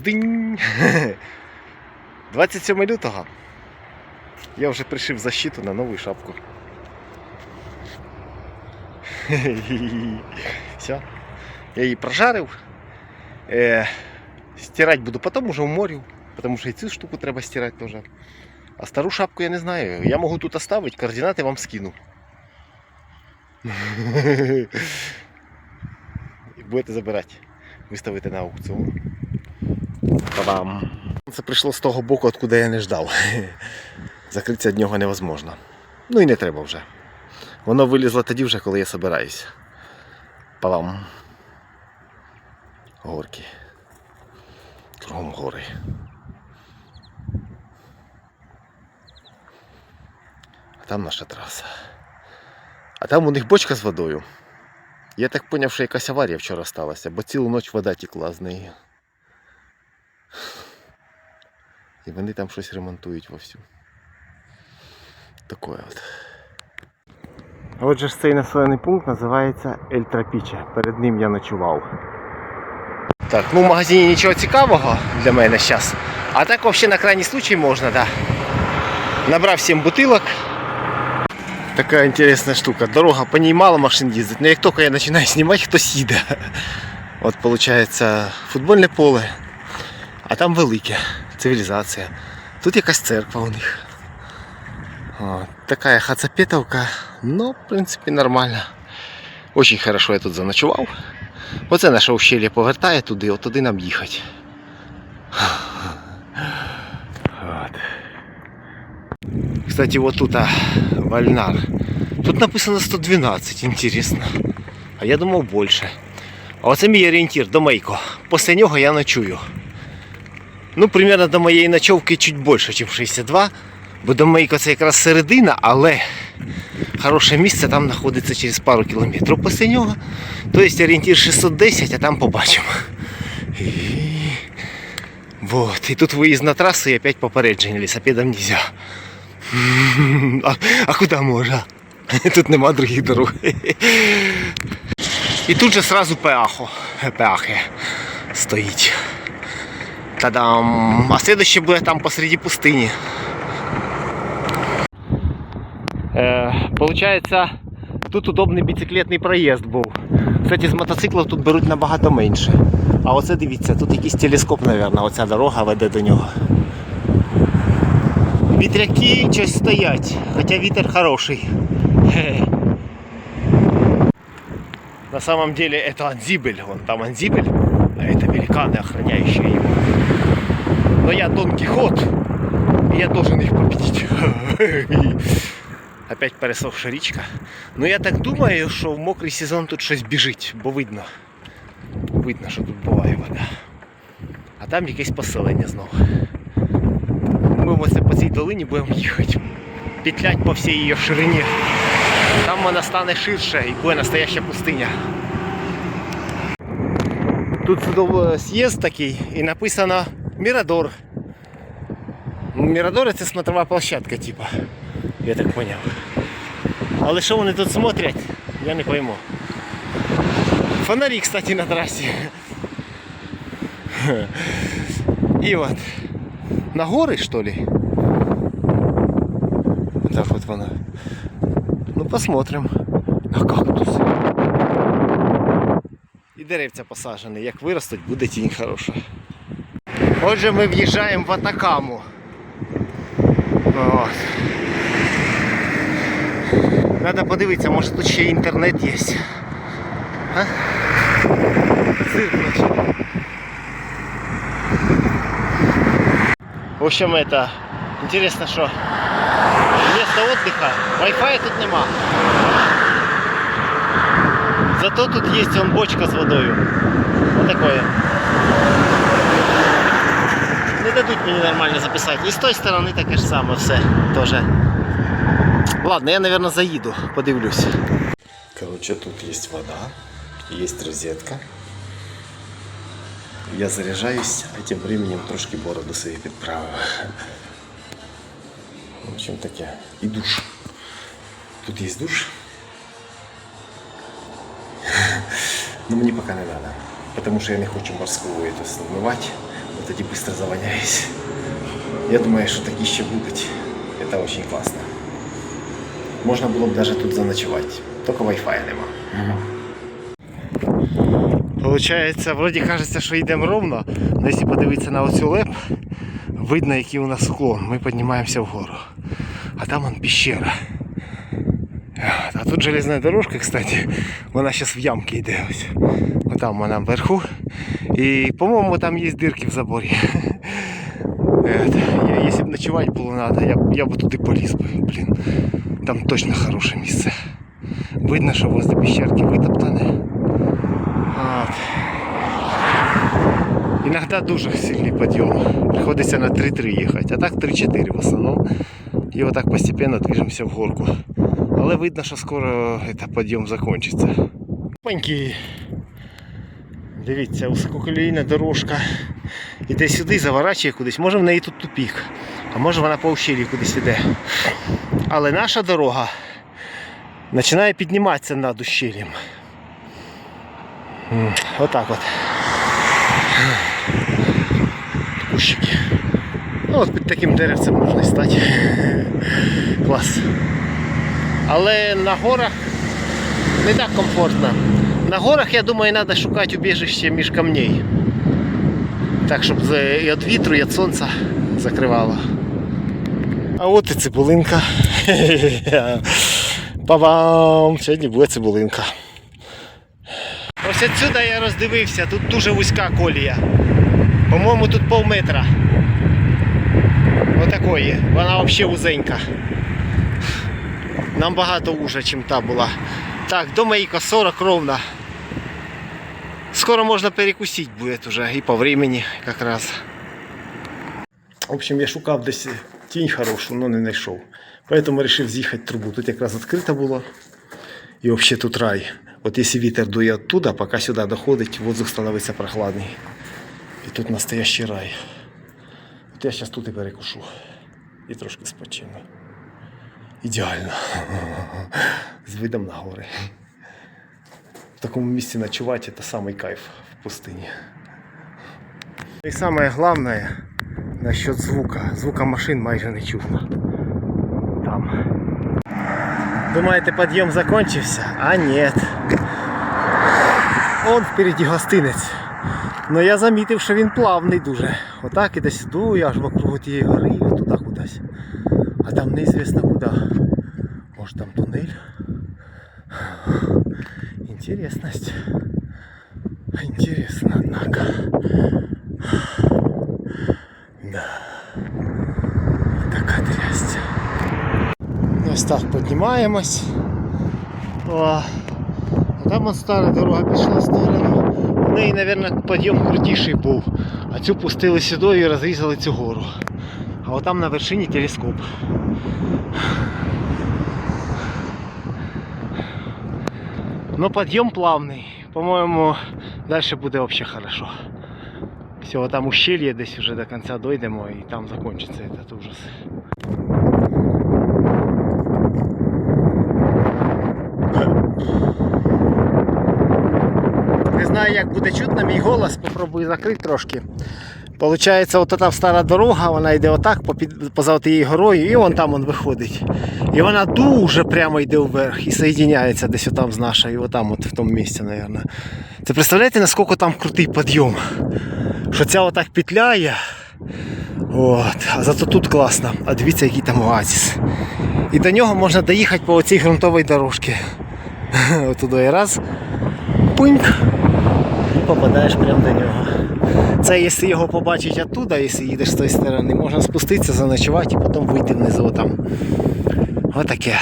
Здинь! 27 лютого. Я вже пришив защиту на нову шапку. Все. Я її прожарив. Е, стирать буду потім уже в морю, тому що і цю штуку треба стирати теж. А стару шапку я не знаю. Я можу тут оставити, координати вам скину. Будете забирати. Виставити на аукціон. Та-дам! Це прийшло з того боку, откуда я не ждав. Закритися від нього невозможно. Ну і не треба вже. Воно вилізло тоді вже, коли я собираюсь. Палам. Горки. Кругом гори. А там наша траса. А там у них бочка з водою. Я так зрозумів, що якась аварія вчора сталася, бо цілу ніч вода текла з неї. І вони там щось ремонтують вовсю. Таке от. Отже ж цей населений пункт називається Ель Трапіче. Перед ним я ночував. Так, ну в магазині нічого цікавого для мене зараз. А так взагалі на крайній случай можна, да. Набрав 7 бутилок. Така інтересна штука. Дорога, по ній мало машин їздить, але як тільки я починаю знімати, хтось їде. От виходить футбольне поле, а там велике, цивілізація. Тут якась церква у них. О, така хацапетовка, ну, в принципі, нормально. Очень хорошо я тут заночував. Оце наше ущелье повертає туди, от туди нам їхати. От. Кстати, вот тут а, Вальнар. Тут написано 112, интересно. А я думав більше. А оце мій орієнтир до Мейко. Після нього я ночую. Ну, примерно до моєї ночовки чуть більше, ніж 62. Бо до Мейко це якраз середина, але хороше місце там знаходиться через пару кілометрів після нього. Тобто орієнтир 610, а там побачимо. І... Вот. І тут виїзд на трасу і опять попередження, лісопедам нельзя. А, а куди можна? Тут нема других дорог. І тут же сразу пеахо. Пеахи стоїть. Та-дам! А следующее буде там посреди пустині. Е, получается, тут удобний біциклетний проїзд був. Кстати, з мотоциклів тут беруть набагато менше. А оце дивіться, тут якийсь телескоп, мабуть, оця дорога веде до нього. Вітряки щось стоять, хоча вітер хороший. Хе. На самом деле это Анзибель, вон там Анзибель, а это великаны, охраняющие его. Но я Дон Кихот, и я должен их победить. Опять пересохша річка. Ну я так думаю, що в мокрий сезон тут щось біжить, бо видно. Видно, що тут буває вода. А там якесь поселення знову. Ми ось по цій долині будемо їхати. Петлять по всій її ширині. Там вона стане ширше і буде настояща пустиня. Тут судов- з'їзд такий і написано Мірадор. Ну, Мірадор це смотрова площадка, типа. Я так поняв. Але що вони тут смотрять, я не пойму. Фонарі, кстати, на трасі. І от. На гори, что ли? Так вот вона. Ну посмотрим на кактуси. Деревця посаджені. Як виростуть, буде тінь хороша. Отже, ми в'їжджаємо в Атакаму. Надо подивитися, може тут ще інтернет є. А? В общем, это интересно, что место отдыха, Wi-Fi тут нема. Зато тут есть он бочка с водою. Вот такое. Не дадуть мені нормально записати. І з тої сторони таке ж саме все теж. Ладно, я, наверное, заїду, подивлюсь. Короче, тут есть вода, есть розетка. Я заряжаюсь, а тем временем трошки бороду собі підправив. В общем таке. І душ. Тут є душ. Но мені пока не надо. Потому що я не хочу морську это смывать. тоді швидко завоняюсь. Я думаю, що такі ще будуть. Це дуже класно. Можна було б навіть тут заночувати. Тільки Wi-Fi нема. Получається, вроді кажеться, що йдемо ровно, але якщо подивитися на оцю леп, видно, який у нас склон. Ми піднімаємося вгору. А там он пещера. А тут железна дорожка, кстати, вона зараз в ямки йде. Ось. Отам вона вверху. І, по-моєму, там є дирки в заборі. Я, якщо б ночувати було треба, я, б- я б туди поліз би. Блін. Там точно хороше місце. Видно, що возле пещерки витоптане. От. Іногда дуже сильний підйом. Приходиться на 3-3 їхати, а так 3-4 в основному. І отак постепенно движемося в горку. Але видно, що скоро це, підйом закінчиться. Паньки. Дивіться, висококолійна дорожка. Іде сюди, заворачує кудись. Може в неї тут тупік, а може вона по ущелі кудись іде. Але наша дорога починає підніматися над ущелем. Отак от. Кущики. Ну, от під таким деревцем можна стати. Клас. Але на горах не так комфортно. На горах, я думаю, треба шукати убіжище між камней. Так, щоб і від вітру, і від сонця закривало. А от і цибулинка. Па-бам! Сьогодні буде цибулинка. Ось відсюди я роздивився, тут дуже вузька колія. По-моєму, тут пол метра. Отакої. Вона взагалі вузенька. Нам багато уже, ніж та була. Так, до Маїка 40 ровно. Скоро можна перекусити буде вже і по времени якраз. В общем, я шукав десь тінь хорошу, але не знайшов. Поэтому вирішив з'їхати трубу. Тут якраз відкрито було. І взагалі тут рай. От якщо вітер дує оттуда, поки сюди доходить, воздух становиться прохладний. І тут настоящий рай. От я зараз тут і перекушу. І трошки спочину. Ідеально. З видом на гори. В такому місці ночувати це самий кайф в пустині. І саме головне насчет звука. Звука машин майже не чутно. Там. Думаєте, підйом закончився? А ні. Он впереді гостинець. Ну я замітив, що він плавний дуже. Отак і десь іде сюди, аж вокруг тієї гори туди кудись. А там неізвісно куди. Може там тунель? Интересность. Интересно, однако. Да. Така трясть. Ось так піднімаємось. О, а там от стара дорога пішла в сторону. В неї, мабуть, підйом крутіший був. А цю пустили сюди і розрізали цю гору. А от там на вершині телескоп. Но подъем плавный. По-моему, дальше буде вообще хорошо. Все, там ущелье десь уже до конца дойдемо и там закончится этот ужас. Не знаю, як буде чутно мій голос, попробую закрити трошки. Получається, от та стара дорога, вона йде отак поза тією горою, і вон там он виходить. І вона дуже прямо йде вверх і соєдиняється десь отам з нашою, отам от в тому місці, мабуть. Це представляєте, наскільки там крутий підйом? Що ця отак петляє. От. А зато тут класно. А дивіться, який там оазіс. І до нього можна доїхати по оцій ґрунтовій дорожці. Отуди і раз. Пуньк. І попадаєш прямо до нього. Це якщо його побачить оттуда, якщо їдеш з тої сторони, можна спуститися, заночувати і потім вийти внизу там. Отаке.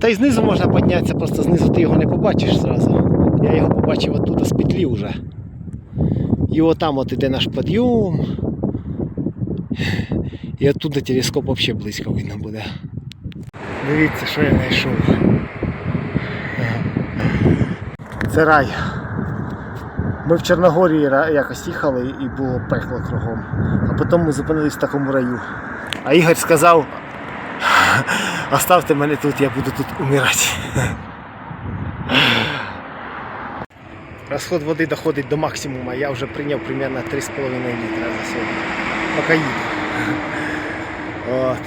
Та й знизу можна піднятися, просто знизу ти його не побачиш зразу. Я його побачив оттуда з петлі вже. І отам от іде наш підйом. І оттуда телескоп взагалі близько видно буде. Дивіться, що я знайшов. Це рай. Ми в Чорногорії якось їхали і було пекло кругом. А потім ми зупинились в такому раю. А Ігор сказав, оставте мене тут, я буду тут умирати. Розход води доходить до максимуму, я вже прийняв примерно 3,5 літра за сьогодні. Поки їду. От.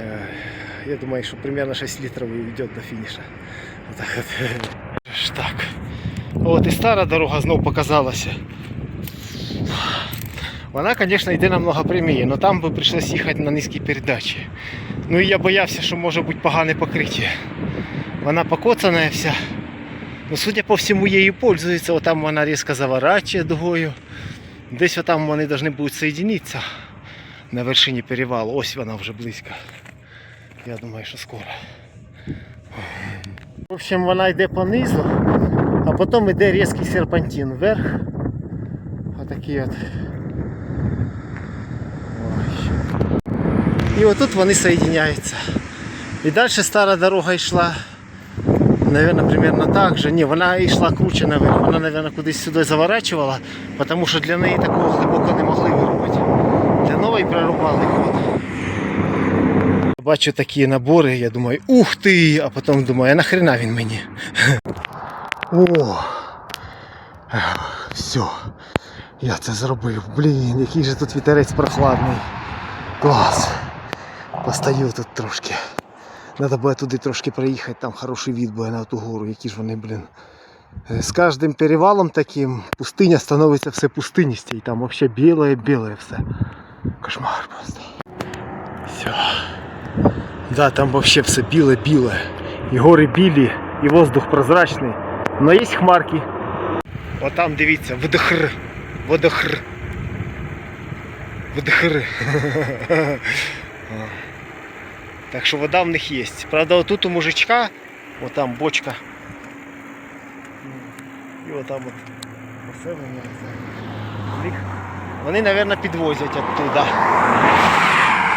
Е, Я думаю, що примерно 6 літрів і йде до фініша. Отак от. Ж Так. От і стара дорога знов показалася. Вона, звісно, йде намного пряміє, але там би прийшлось їхати на низькій передачі. Ну і я боявся, що може бути погане покриття. Вона покоцана вся. Ну, судя по всьому, її пользується. Отам вона різко заворачує дугою. Десь отам вони повинні будуть соєдинитися на вершині перевалу. Ось вона вже близько. Я думаю, що скоро. В общем, вона йде по низу, а потім йде різкий серпантин вверх. Отакий от. І отут вони соєдиняються. І далі стара дорога йшла. Наверное, примерно так же. Ні, вона йшла круче наверх. Вона, наверное, кудись сюди заворачувала, тому що для неї такого глибоко не могли виробити. Для нової прорубали ход. Бачу такі набори, я думаю, ух ти! А потім думаю, а нахрена він мені? О! Все. Я це зробив. Блін, який же тут вітерець прохладний. Клас. Постаю тут трошки. Надо буде туди трошки проїхати, там хороший від буде на ту гору, які ж вони, блін. Е, З кожним перевалом таким пустиня становиться все пустиністі. І там взагалі біле-біле все. Кошмар просто. Все. Да, там вообще все біле-біле. І гори білі, і воздух прозрачний. Но є хмарки. От там дивіться, водохр. Водохр. Водохр. Так що вода в них є. Правда, отут у мужичка, отам бочка. І отам от поселення. Вони, мабуть, підвозять оттуда.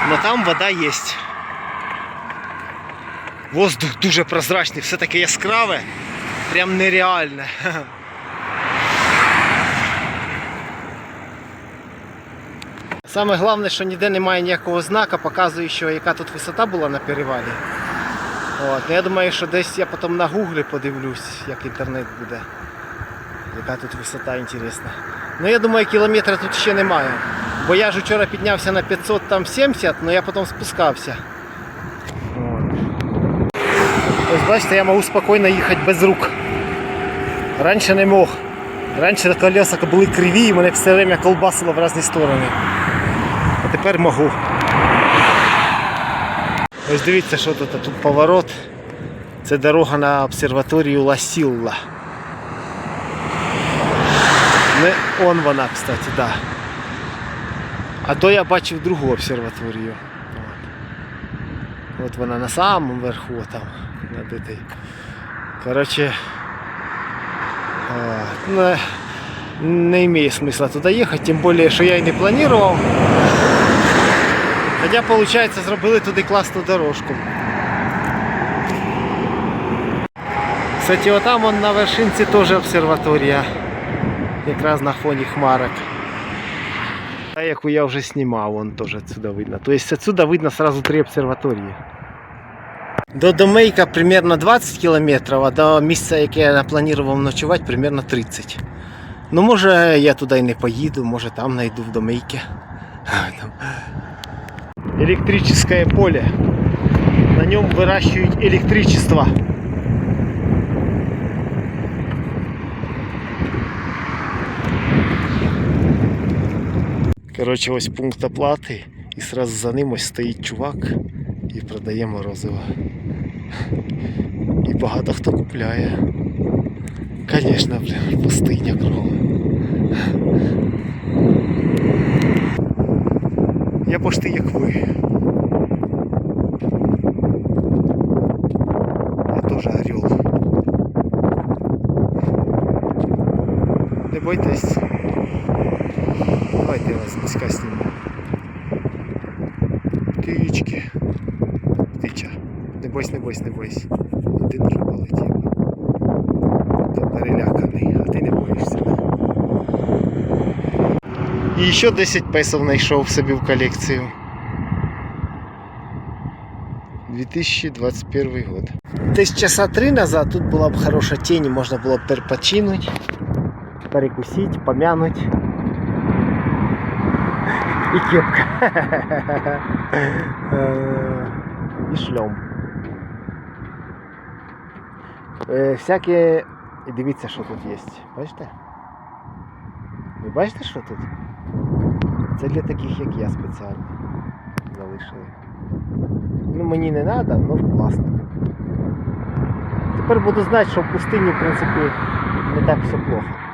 Но там вода є. Воздух дуже прозрачний, все таке яскраве, прям нереальне. Саме головне, що ніде немає ніякого знака, показує, яка тут висота була на перевалі. От. ну, Я думаю, що десь я потім на гуглі подивлюсь, як інтернет буде. Яка тут висота інтересна. Ну я думаю, кілометра тут ще немає. Бо я ж вчора піднявся на 570, але я потім спускався. Ось бачите, я можу спокійно їхати без рук. Раніше не мог. Раніше колеса були криві і мене все время колбасило в різні сторони. А тепер можу. Ось дивіться, що тут. Тут поворот. Це дорога на обсерваторію Ла Сілла. Не он вона, кстати, да. А то я бачив другу обсерваторію. От, От вона на самому верху там. Над этой. Короче. А, Не, не имеет смысла туда ехать, тем более, що я і не планував. Хоча, виходить, зробили туди класну дорожку. Кстати, отам он на вершинці теж обсерваторія. Якраз на фоні хмарок. Та, яку я вже знімав, вон теж отсюда видно. То есть отсюда видно сразу три обсерваторії. До Домейка примерно 20 кілометрів, а до місця, яке я планував ночувати, примерно 30. Ну, може я туди і не поїду, може там знайду в Домейке. Там Електрическое поле. На нем выращивают электричество. Коротше, ось пункт оплати, і сразу за ним ось стоїть чувак і продає морозиво. І багато хто купляє. Звісно, блін, пустиня кругом. Я почти як ви. Я теж орел. Не бойтесь. Давайте я вас близько зніму. Київчики. Птича. Не бойся, не бойся, не бойся. Один вже полетів. То переляканий, а ти не боїшся. Да? І ще 10 песов знайшов собі в колекцію. 2021 год. Десь часа три назад тут була б хороша тінь, можна було б перепочинути, перекусити, помянуть. І кепка. Е, І Е, Всякі. І дивіться, що тут є. Бачите? Ви бачите, що тут? Це для таких, як я спеціально залишили. Ну мені не треба, ну класно. Тепер буду знати, що в пустині, в принципі, не так все плохо.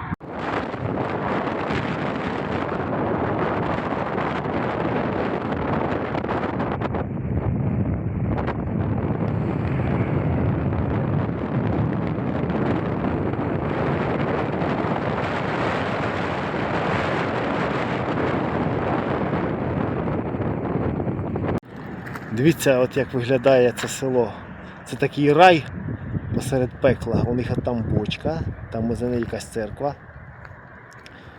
Дивіться, от як виглядає це село. Це такий рай посеред пекла. У них там бочка, там за нею якась церква.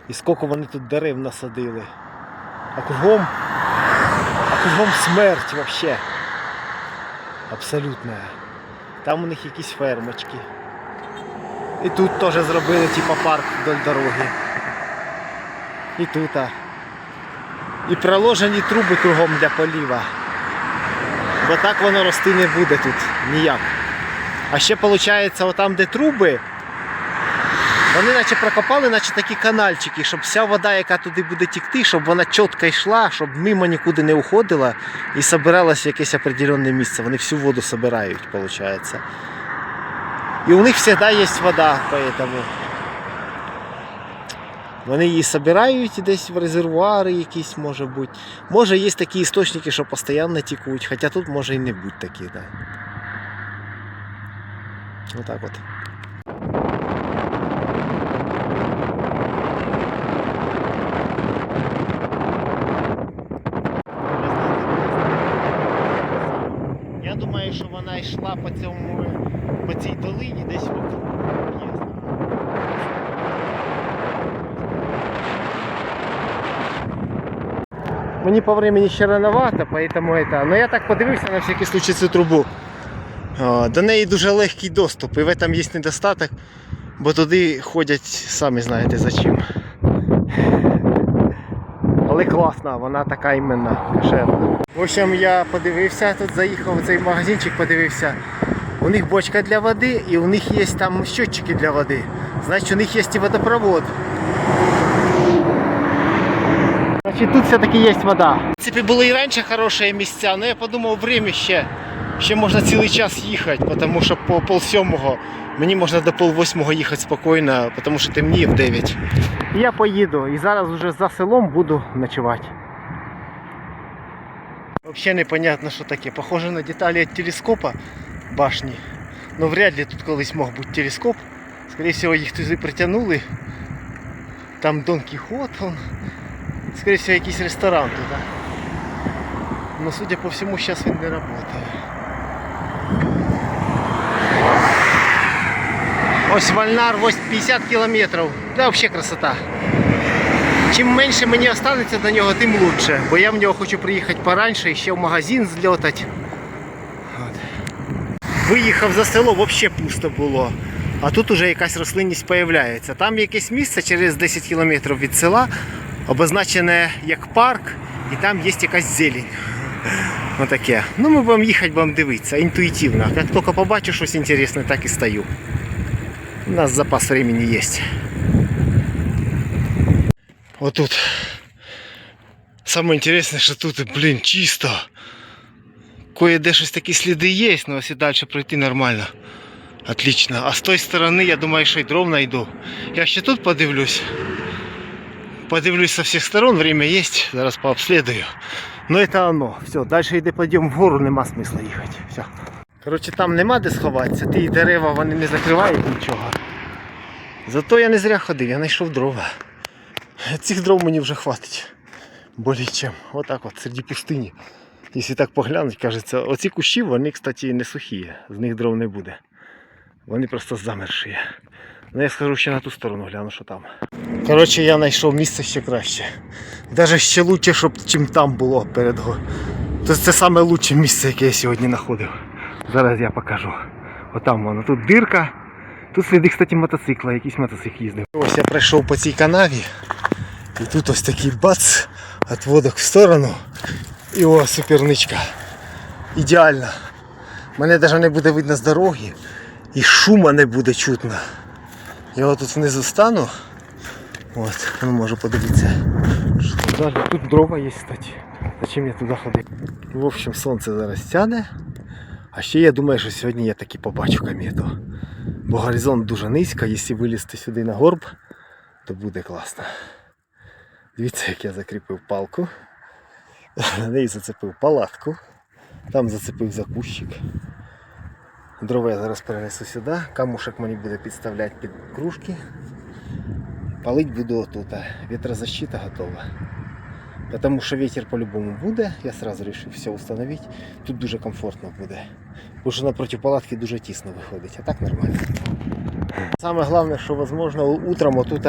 І скільки вони тут дерев насадили. А кругом, а кругом смерть взагалі. Абсолютна. Там у них якісь фермочки. І тут теж зробили типа парк вдоль дороги. І тут. а. І проложені труби кругом для поліва. Бо так воно рости не буде тут ніяк. А ще виходить, отам, де труби, вони наче прокопали, наче такі канальчики, щоб вся вода, яка туди буде тікти, щоб вона чітко йшла, щоб мимо нікуди не уходила і збиралася в якесь определенне місце. Вони всю воду збирають, виходить. І у них завжди є вода, поэтому вони її збирають десь в резервуари якісь, може бути. Може є такі істочники, що постійно тікуть, хоча тут може і не бути такі, да. Отак от. Я думаю, що вона йшла по цьому по цій долині десь вокруг. Мені по времени ще рановато, поэтому это. Но я так подивився на всякий случай цю трубу. О, До неї дуже легкий доступ, і в этом є недостаток, бо туди ходять, самі знаєте за чим. Але класна, вона така іменно кошерна. В общем, я подивився, тут заїхав в цей магазинчик, подивився. У них бочка для води і у них є там щотчики для води. Значить у них є і водопровод. Значить, тут все-таки є вода. В принципі, були і раніше хороші місця, але я подумав, время ще, ще можна цілий час їхати, тому що по пол сьомого мені можна до пол восьмого їхати спокійно, тому що темніє в 9. Я поїду і зараз вже за селом буду ночувати. Взагалі непонятно, що таке. Похоже на деталі від телескопа башні. Ну вряд ли тут колись мог бути телескоп. Скорее всего, їх туди притягнули. Там Дон Кіхот, он. Скорее всего, якийсь ресторан туди. Но судя по всему, сейчас він не работает. Ось Вальнар, ось 50 кілометрів. Да, взагалі красота. Чим менше мені останеться до нього, тим лучше. Бо я в нього хочу приїхати пораньше і ще в магазин зльотати. От. Виїхав за село, взагалі пусто було. А тут уже якась рослинність з'являється. Там якесь місце через 10 кілометрів від села, обозначене як парк, і там є якась зелень. Отаке. Ну ми будемо їхати, будемо дивитися, інтуїтивно. Як тільки побачу щось інтересне, так і стою. У нас запас времени є. Отут. Саме інтересне, що тут, блін, чисто. Кое-де щось такі сліди є, але ось і далі пройти нормально. Отлично. А з тої сторони, я думаю, що й дров знайду. Я ще тут подивлюсь. Подивлюсь со всіх сторон, время є, зараз пообслідую. Ну это оно. Все, далі йде підйом вгору, нема смисла їхати. Все. Коротше, там нема де сховатися, ті дерева вони не закривають нічого. Зато я не зря ходив, я знайшов дрова. Цих дров мені вже хватить. Более чим. Отак от, серед пустині. Якщо так поглянути, кажеться, оці кущі, вони, кстати, не сухі, з них дров не буде. Вони просто замерші. Ну я схожу ще на ту сторону, гляну, що там. Коротше, я знайшов місце ще краще. Навіть ще лучше, щоб чим там було перед, го- То це саме лучше місце, яке я сьогодні знаходив. Зараз я покажу. Отам воно. Тут дирка. Тут сліди, кстати, мотоцикла, якийсь мотоцикл їздив. Ось я пройшов по цій канаві. І тут ось такий бац, отводок в сторону. І о, суперничка. Ідеально. Мене навіть не буде видно з дороги. І шума не буде чутно. Я отут внизу стану. От, ну можу подивитися. Що тут? Тут дрова є, кстати. Зачем я туди ходив? В общем, сонце зараз тяне. А ще я думаю, що сьогодні я таки побачу комету. Бо горизонт дуже низько, якщо вилізти сюди на горб, то буде класно. Дивіться, як я закріпив палку. На неї зацепив палатку. Там зацепив за кущик. Дрова я зараз перенесу сюди. Камушек мені буде підставляти під кружки. Палить буду отут. Вітрозащита готова. Потому що ветер по-любому буде. Я сразу вирішив все установити. Тут дуже комфортно буде. Бо що напроти палатки дуже тісно виходить, а так нормально. Саме головне, що можливо, утром отут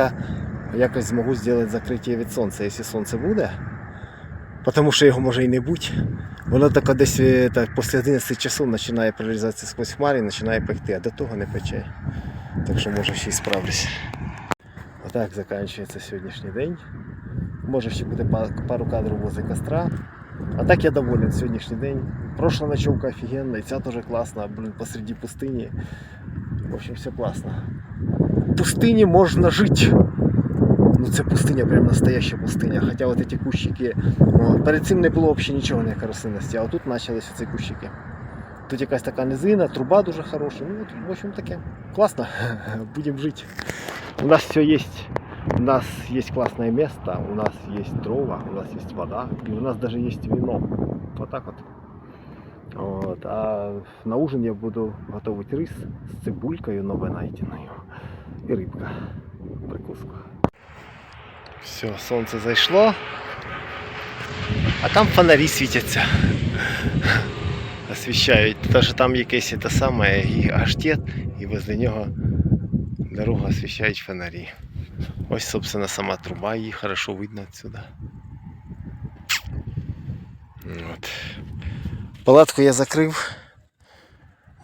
якось змогу зробити закриття від сонця, якщо сонце буде. Тому що його може і не бути. Воно таке десь е, так, після 11 часов починає прорізатися сквозь хмари і починає пекти, а до того не пече. Так що може ще й справлюсь. Отак закінчується сьогоднішній день. Може ще буде пару кадрів возле костра. А так я доволен сьогоднішній день. Прошла ночевка офігенна, і ця теж класна, блін, посреди пустині. В общем, все класно. В пустині можна жити. Ну це пустиня, прям настояща пустиня. Хоча от ці кущики, о, перед цим не було взагалі нічого, ніякої рослинності, а отут почалися ці кущики. Тут якась така низина, труба дуже хороша. Ну, от, в общем таке. Класно. Будемо жити. У нас все есть. У нас есть классное место, у нас есть дрова, у нас есть вода, и у нас даже есть вино. Вот так вот. Вот. А на ужин я буду готовить рис з цибулькою новонайденою і рибка. Прикуска. Все, сонце зайшло. А там фонарі світяться. Освіщають. Даже там якесь те саме і аштет, і возле нього дорогу освіщають фонарі. Ось, собственно, сама труба, її хорошо видно отсюда. От. Палатку я закрив,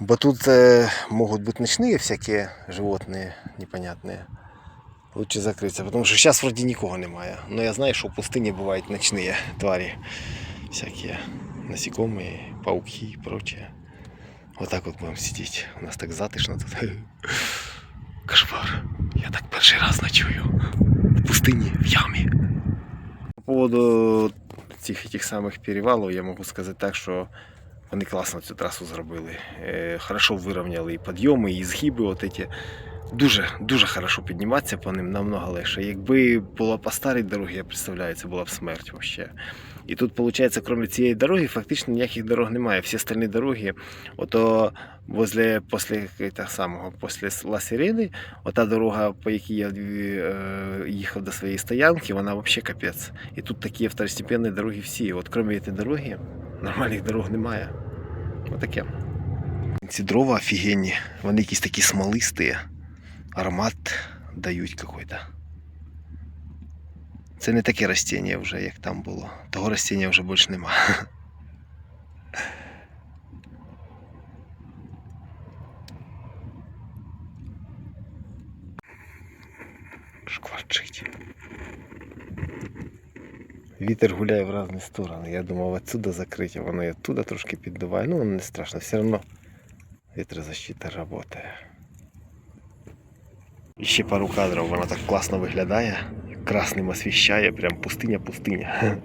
бо тут э, могут быть ночные всякие животные непонятные. Лучше закрыться, потому что сейчас вроде никого немає. Но я знаю, что в пустыне бывают ночные твари. Всякие насекомые, пауки и прочее. Вот так вот будем сидеть. У нас так затишно тут. Кошмар. Я так перший раз ночую. В пустині, в ямі. По поводу цих тих самих перевалів я можу сказати так, що вони класно цю трасу зробили. Е, Хорошо вирівняли і підйоми, і згиби. От эти. Дуже, дуже хорошо підніматися по ним намного легше. Якби була по старій дорогі, я представляю, це була б смерть вообще. І тут, виходить, крім цієї дороги, фактично ніяких дорог немає. Всі остальні дороги, ото возле, після того самого, після Ла Сирени, ота дорога, по якій я е, їхав до своєї стоянки, вона взагалі капець. І тут такі второстепенні дороги всі. От крім цієї дороги, нормальних дорог немає. Отаке. Ці дрова офігенні, вони якісь такі смолисті, аромат дають какой-то. Це не таке растіння вже, як там було. Того растіння вже більше нема. Шкварчить. Вітер гуляє в різні сторони. Я думав отсюда закрити, воно і оттуда трошки піддуває. Ну, не страшно, все одно вітрозащита працює. І ще пару кадрів, вона так класно виглядає. Красним освіщає, прям пустиня-пустиня.